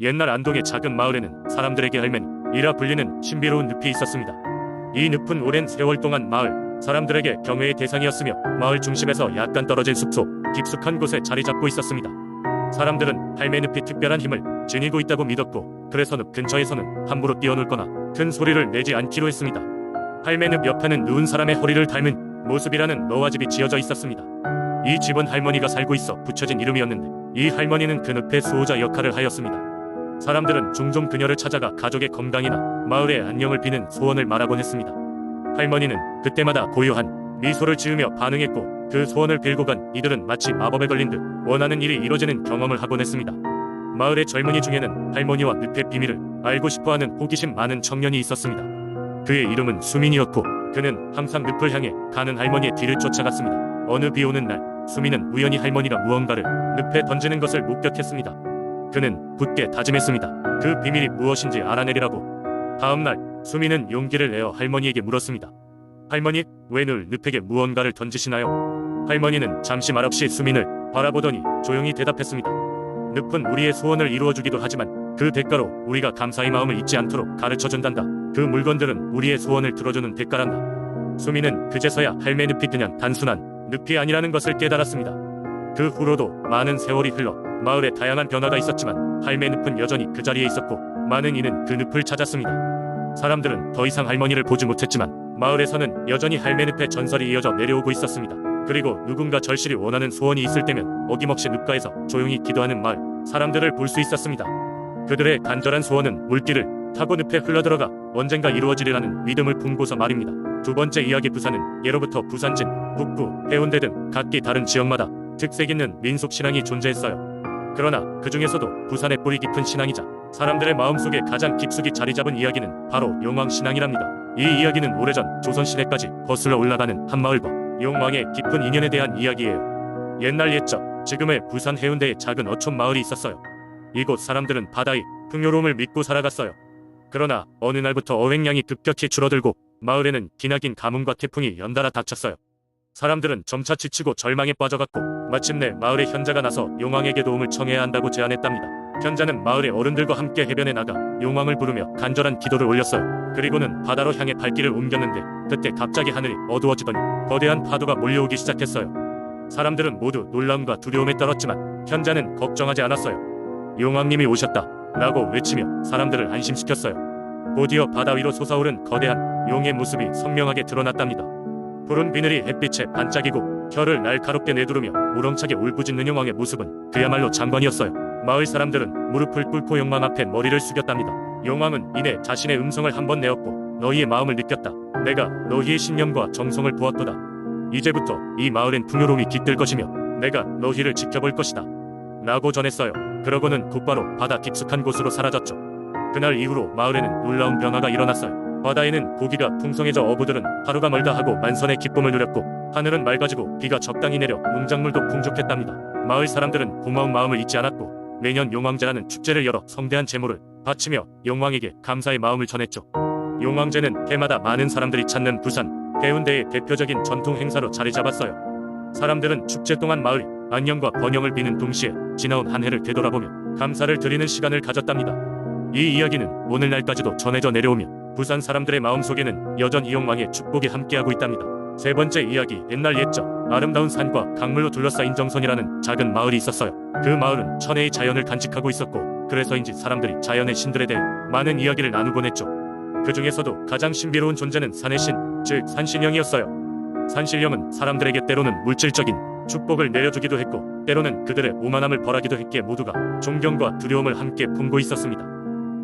옛날 안동의 작은 마을에는 사람들에게 할맨이라 불리는 신비로운 늪이 있었습니다. 이 늪은 오랜 세월 동안 마을 사람들에게 경외의 대상이었으며 마을 중심에서 약간 떨어진 숲속 깊숙한 곳에 자리 잡고 있었습니다. 사람들은 할매 늪이 특별한 힘을 지니고 있다고 믿었고 그래서 늪 근처에서는 함부로 뛰어놀거나 큰 소리를 내지 않기로 했습니다. 할매 늪 옆에는 누운 사람의 허리를 닮은 모습이라는 노화집이 지어져 있었습니다. 이 집은 할머니가 살고 있어 붙여진 이름이었는데 이 할머니는 그 늪의 수호자 역할을 하였습니다. 사람들은 종종 그녀를 찾아가 가족의 건강이나 마을의 안녕을 비는 소원을 말하곤 했습니다. 할머니는 그때마다 고요한 미소를 지으며 반응했고 그 소원을 빌고 간 이들은 마치 마법에 걸린 듯 원하는 일이 이루어지는 경험을 하곤 했습니다. 마을의 젊은이 중에는 할머니와 늪의 비밀을 알고 싶어하는 호기심 많은 청년이 있었습니다. 그의 이름은 수민이었고 그는 항상 늪을 향해 가는 할머니의 뒤를 쫓아갔습니다. 어느 비 오는 날 수민은 우연히 할머니가 무언가를 늪에 던지는 것을 목격했습니다. 그는 굳게 다짐했습니다. 그 비밀이 무엇인지 알아내리라고. 다음 날 수민은 용기를 내어 할머니에게 물었습니다. 할머니, 왜 늘 늪에게 무언가를 던지시나요? 할머니는 잠시 말없이 수민을 바라보더니 조용히 대답했습니다. 늪은 우리의 소원을 이루어주기도 하지만 그 대가로 우리가 감사의 마음을 잊지 않도록 가르쳐준단다. 그 물건들은 우리의 소원을 들어주는 대가란다. 수민은 그제서야 할매 늪이 그냥 단순한 늪이 아니라는 것을 깨달았습니다. 그 후로도 많은 세월이 흘러 마을에 다양한 변화가 있었지만 할매 늪은 여전히 그 자리에 있었고 많은 이는 그 늪을 찾았습니다. 사람들은 더 이상 할머니를 보지 못했지만 마을에서는 여전히 할매 늪의 전설이 이어져 내려오고 있었습니다. 그리고 누군가 절실히 원하는 소원이 있을 때면 어김없이 늪가에서 조용히 기도하는 마을 사람들을 볼 수 있었습니다. 그들의 간절한 소원은 물길을 타고 늪에 흘러들어가 언젠가 이루어지리라는 믿음을 품고서 말입니다. 두 번째 이야기 부산은 예로부터 부산진, 북구, 해운대 등 각기 다른 지역마다 특색 있는 민속 신앙이 존재했어요. 그러나 그 중에서도 부산의 뿌리 깊은 신앙이자 사람들의 마음속에 가장 깊숙이 자리 잡은 이야기는 바로 용왕 신앙이랍니다. 이 이야기는 오래전 조선 시대까지 거슬러 올라가는 한마을과 용왕의 깊은 인연에 대한 이야기예요. 옛날 옛적 지금의 부산 해운대에 작은 어촌 마을이 있었어요. 이곳 사람들은 바다의 풍요로움을 믿고 살아갔어요. 그러나 어느 날부터 어획량이 급격히 줄어들고 마을에는 기나긴 가뭄과 태풍이 연달아 닥쳤어요. 사람들은 점차 지치고 절망에 빠져갔고 마침내 마을의 현자가 나서 용왕에게 도움을 청해야 한다고 제안했답니다. 현자는 마을의 어른들과 함께 해변에 나가 용왕을 부르며 간절한 기도를 올렸어요. 그리고는 바다로 향해 발길을 옮겼는데 그때 갑자기 하늘이 어두워지더니 거대한 파도가 몰려오기 시작했어요. 사람들은 모두 놀라움과 두려움에 떨었지만 현자는 걱정하지 않았어요. 용왕님이 오셨다 라고 외치며 사람들을 안심시켰어요. 곧이어 바다 위로 솟아오른 거대한 용의 모습이 선명하게 드러났답니다. 푸른 비늘이 햇빛에 반짝이고 혀를 날카롭게 내두르며 우렁차게 울부짖는 용왕의 모습은 그야말로 장관이었어요. 마을 사람들은 무릎을 꿇고 용왕 앞에 머리를 숙였답니다. 용왕은 이내 자신의 음성을 한번 내었고 너희의 마음을 느꼈다. 내가 너희의 신념과 정성을 보았도다. 이제부터 이 마을엔 풍요로움이 깃들 것이며 내가 너희를 지켜볼 것이다. 라고 전했어요. 그러고는 곧바로 바다 깊숙한 곳으로 사라졌죠. 그날 이후로 마을에는 놀라운 변화가 일어났어요. 바다에는 고기가 풍성해져 어부들은 하루가 멀다 하고 만선의 기쁨을 누렸고 하늘은 맑아지고 비가 적당히 내려 농작물도 풍족했답니다. 마을 사람들은 고마운 마음을 잊지 않았고 매년 용왕제라는 축제를 열어 성대한 제물을 바치며 용왕에게 감사의 마음을 전했죠. 용왕제는 해마다 많은 사람들이 찾는 부산, 해운대의 대표적인 전통 행사로 자리 잡았어요. 사람들은 축제 동안 마을이 안녕과 번영을 비는 동시에 지나온 한 해를 되돌아보며 감사를 드리는 시간을 가졌답니다. 이 이야기는 오늘날까지도 전해져 내려오며 부산 사람들의 마음속에는 여전히 용왕의 축복이 함께하고 있답니다. 세 번째 이야기 옛날 옛적 아름다운 산과 강물로 둘러싸인 정선이라는 작은 마을이 있었어요. 그 마을은 천혜의 자연을 간직하고 있었고 그래서인지 사람들이 자연의 신들에 대해 많은 이야기를 나누곤 했죠. 그 중에서도 가장 신비로운 존재는 산의 신, 즉 산신령이었어요. 산신령은 사람들에게 때로는 물질적인 축복을 내려주기도 했고 때로는 그들의 오만함을 벌하기도 했기에 모두가 존경과 두려움을 함께 품고 있었습니다.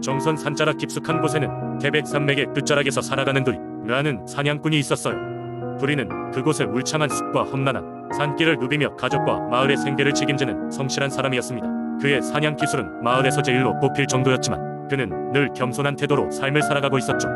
정선 산자락 깊숙한 곳에는 태백산맥의 끝자락에서 살아가는 두리라는 사냥꾼이 있었어요. 두리는 그곳의 울창한 숲과 험난한 산길을 누비며 가족과 마을의 생계를 책임지는 성실한 사람이었습니다. 그의 사냥 기술은 마을에서 제일로 뽑힐 정도였지만 그는 늘 겸손한 태도로 삶을 살아가고 있었죠.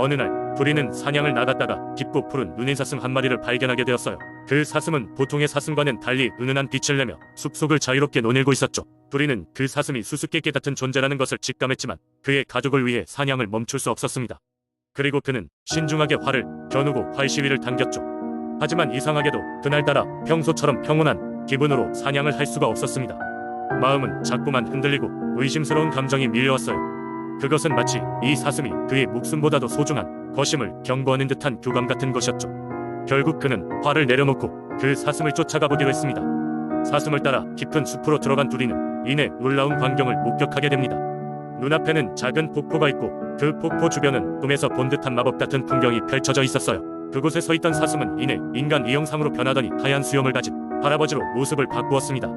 어느 날 두리는 사냥을 나갔다가 깊고 푸른 눈의 사슴 한 마리를 발견하게 되었어요. 그 사슴은 보통의 사슴과는 달리 은은한 빛을 내며 숲속을 자유롭게 노닐고 있었죠. 두리는 그 사슴이 수수께끼 같은 존재라는 것을 직감했지만 그의 가족을 위해 사냥을 멈출 수 없었습니다. 그리고 그는 신중하게 활을 겨누고 활 시위를 당겼죠. 하지만 이상하게도 그날따라 평소처럼 평온한 기분으로 사냥을 할 수가 없었습니다. 마음은 자꾸만 흔들리고 의심스러운 감정이 밀려왔어요. 그것은 마치 이 사슴이 그의 목숨보다도 소중한 거심을 경고하는 듯한 교감 같은 것이었죠. 결국 그는 화를 내려놓고 그 사슴을 쫓아가 보기로 했습니다. 사슴을 따라 깊은 숲으로 들어간 둘이는 이내 놀라운 광경을 목격하게 됩니다. 눈앞에는 작은 폭포가 있고 그 폭포 주변은 꿈에서 본 듯한 마법 같은 풍경이 펼쳐져 있었어요. 그곳에 서 있던 사슴은 이내 인간 이형상으로 변하더니 하얀 수염을 가진 할아버지로 모습을 바꾸었습니다.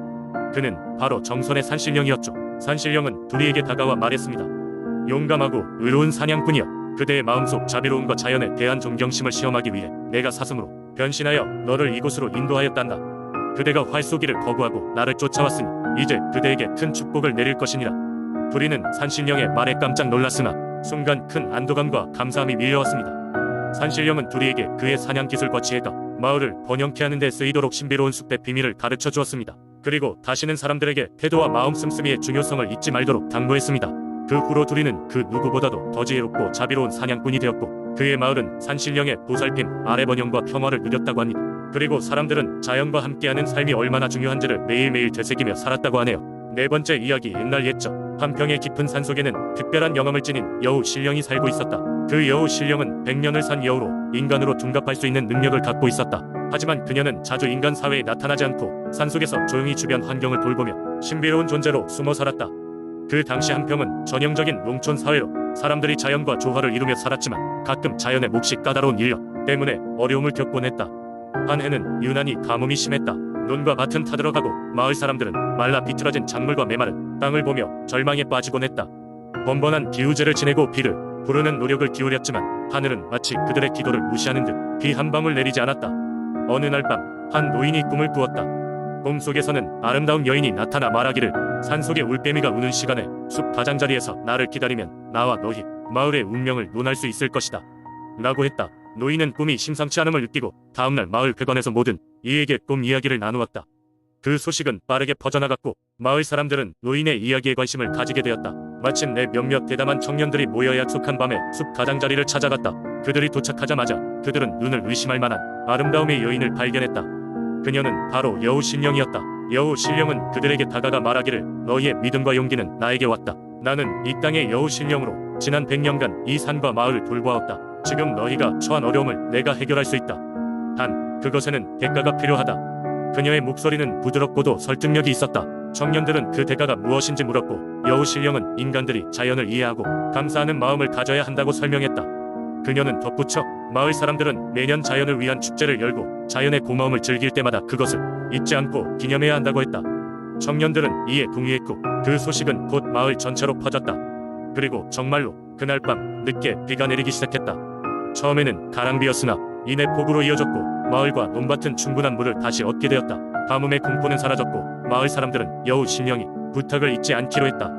그는 바로 정선의 산신령이었죠. 산신령은 둘이에게 다가와 말했습니다. 용감하고 의로운 사냥꾼이여. 그대의 마음속 자비로움과 자연에 대한 존경심을 시험하기 위해 내가 사슴으로 변신하여 너를 이곳으로 인도하였단다. 그대가 활 쏘기를 거부하고 나를 쫓아왔으니 이제 그대에게 큰 축복을 내릴 것이니라. 둘이는 산신령의 말에 깜짝 놀랐으나 순간 큰 안도감과 감사함이 밀려왔습니다. 산신령은 둘이에게 그의 사냥 기술과 지혜가 마을을 번영케 하는 데 쓰이도록 신비로운 숲의 비밀을 가르쳐 주었습니다. 그리고 다시는 사람들에게 태도와 마음 씀씀이의 중요성을 잊지 말도록 당부했습니다. 그 후로 둘이는 그 누구보다도 더 지혜롭고 자비로운 사냥꾼이 되었고 그의 마을은 산신령의 보살핌, 아래 번영과 평화를 누렸다고 합니다. 그리고 사람들은 자연과 함께하는 삶이 얼마나 중요한지를 매일매일 되새기며 살았다고 하네요. 네 번째 이야기 옛날 옛적 한평의 깊은 산속에는 특별한 영함을 지닌 여우 신령이 살고 있었다. 그 여우 신령은 백년을 산 여우로 인간으로 둔갑할 수 있는 능력을 갖고 있었다. 하지만 그녀는 자주 인간 사회에 나타나지 않고 산속에서 조용히 주변 환경을 돌보며 신비로운 존재로 숨어 살았다. 그 당시 한평은 전형적인 농촌 사회로 사람들이 자연과 조화를 이루며 살았지만 가끔 자연의 몫이 까다로운 인력 때문에 어려움을 겪곤 했다. 한 해는 유난히 가뭄이 심했다. 논과 밭은 타들어가고 마을 사람들은 말라 비틀어진 작물과 메마른 땅을 보며 절망에 빠지곤 했다. 번번한 기우제를 지내고 비를 부르는 노력을 기울였지만 하늘은 마치 그들의 기도를 무시하는 듯 비 한 방울 내리지 않았다. 어느 날 밤 한 노인이 꿈을 꾸었다. 꿈속에서는 아름다운 여인이 나타나 말하기를 산속의 울빼미가 우는 시간에 숲 가장자리에서 나를 기다리면 나와 너희 마을의 운명을 논할 수 있을 것이다. 라고 했다. 노인은 꿈이 심상치 않음을 느끼고 다음날 마을 회관에서 모든 이에게 꿈 이야기를 나누었다. 그 소식은 빠르게 퍼져나갔고 마을 사람들은 노인의 이야기에 관심을 가지게 되었다. 마침 내 몇몇 대담한 청년들이 모여 약속한 밤에 숲 가장자리를 찾아갔다. 그들이 도착하자마자 그들은 눈을 의심할 만한 아름다움의 여인을 발견했다. 그녀는 바로 여우 신령이었다. 여우 신령은 그들에게 다가가 말하기를 너희의 믿음과 용기는 나에게 왔다. 나는 이 땅의 여우 신령으로 지난 100년간 이 산과 마을을 돌보았다. 지금 너희가 처한 어려움을 내가 해결할 수 있다. 단 그것에는 대가가 필요하다. 그녀의 목소리는 부드럽고도 설득력이 있었다. 청년들은 그 대가가 무엇인지 물었고 여우 신령은 인간들이 자연을 이해하고 감사하는 마음을 가져야 한다고 설명했다. 그녀는 덧붙여 마을 사람들은 매년 자연을 위한 축제를 열고 자연의 고마움을 즐길 때마다 그것을 잊지 않고 기념해야 한다고 했다. 청년들은 이에 동의했고 그 소식은 곧 마을 전체로 퍼졌다. 그리고 정말로 그날 밤 늦게 비가 내리기 시작했다. 처음에는 가랑비였으나 이내 폭우로 이어졌고 마을과 논밭은 충분한 물을 다시 얻게 되었다. 가뭄의 공포는 사라졌고 마을 사람들은 여우 신령이 부탁을 잊지 않기로 했다.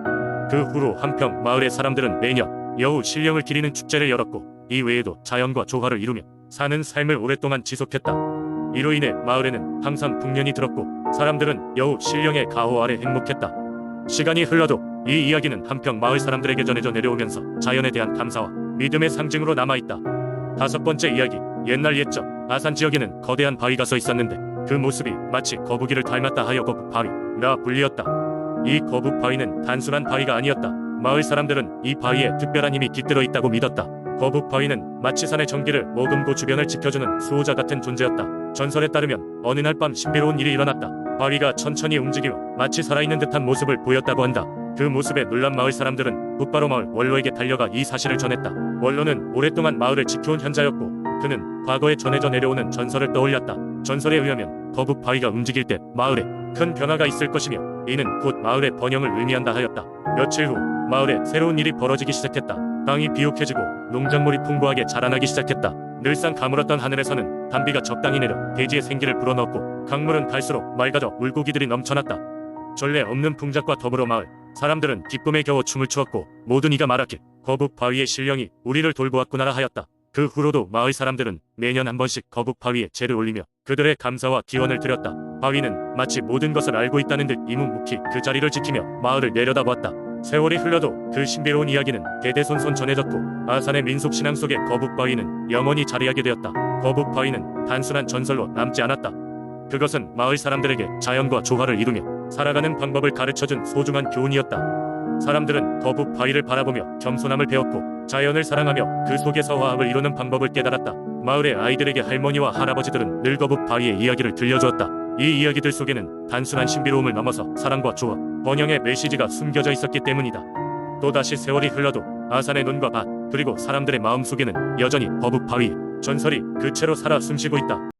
그 후로 한평 마을의 사람들은 매년 여우 신령을 기리는 축제를 열었고 이 외에도 자연과 조화를 이루며 사는 삶을 오랫동안 지속했다. 이로 인해 마을에는 항상 풍년이 들었고 사람들은 여우 신령의 가호 아래 행복했다. 시간이 흘러도 이 이야기는 한평 마을 사람들에게 전해져 내려오면서 자연에 대한 감사와 믿음의 상징으로 남아있다. 다섯 번째 이야기 옛날 옛적 아산 지역에는 거대한 바위가 서 있었는데 그 모습이 마치 거북이를 닮았다 하여 거북 바위라 불리었다. 이 거북 바위는 단순한 바위가 아니었다. 마을 사람들은 이 바위에 특별한 힘이 깃들어 있다고 믿었다. 거북 바위는 마치 산의 전기를 머금고 주변을 지켜주는 수호자 같은 존재였다. 전설에 따르면 어느 날 밤 신비로운 일이 일어났다. 바위가 천천히 움직이며 마치 살아있는 듯한 모습을 보였다고 한다. 그 모습에 놀란 마을 사람들은 곧바로 마을 원로에게 달려가 이 사실을 전했다. 원로는 오랫동안 마을을 지켜온 현자였고 그는 과거에 전해져 내려오는 전설을 떠올렸다. 전설에 의하면 거북 바위가 움직일 때 마을에 큰 변화가 있을 것이며 이는 곧 마을의 번영을 의미한다 하였다. 며칠 후 마을에 새로운 일이 벌어지기 시작했다. 땅이 비옥해지고 농작물이 풍부하게 자라나기 시작했다. 늘상 가물었던 하늘에서는 단비가 적당히 내려 대지에 생기를 불어넣었고 강물은 갈수록 맑아져 물고기들이 넘쳐났다. 전례 없는 풍작과 더불어 마을 사람들은 기쁨에 겨워 춤을 추었고 모든 이가 말하길 거북 바위의 신령이 우리를 돌보았구나라 하였다. 그 후로도 마을 사람들은 매년 한 번씩 거북 바위에 재를 올리며 그들의 감사와 기원을 드렸다. 바위는 마치 모든 것을 알고 있다는 듯 이묵묵히 그 자리를 지키며 마을을 내려다보았다. 세월이 흘러도 그 신비로운 이야기는 대대손손 전해졌고 아산의 민속 신앙 속에 거북 바위는 영원히 자리하게 되었다. 거북 바위는 단순한 전설로 남지 않았다. 그것은 마을 사람들에게 자연과 조화를 이루며 살아가는 방법을 가르쳐준 소중한 교훈이었다. 사람들은 거북 바위를 바라보며 겸손함을 배웠고 자연을 사랑하며 그 속에서 화합을 이루는 방법을 깨달았다. 마을의 아이들에게 할머니와 할아버지들은 늘 거북 바위의 이야기를 들려주었다. 이 이야기들 속에는 단순한 신비로움을 넘어서 사랑과 조화, 번영의 메시지가 숨겨져 있었기 때문이다. 또다시 세월이 흘러도 아산의 눈과 밭 그리고 사람들의 마음 속에는 여전히 거북 바위 전설이 그 채로 살아 숨쉬고 있다.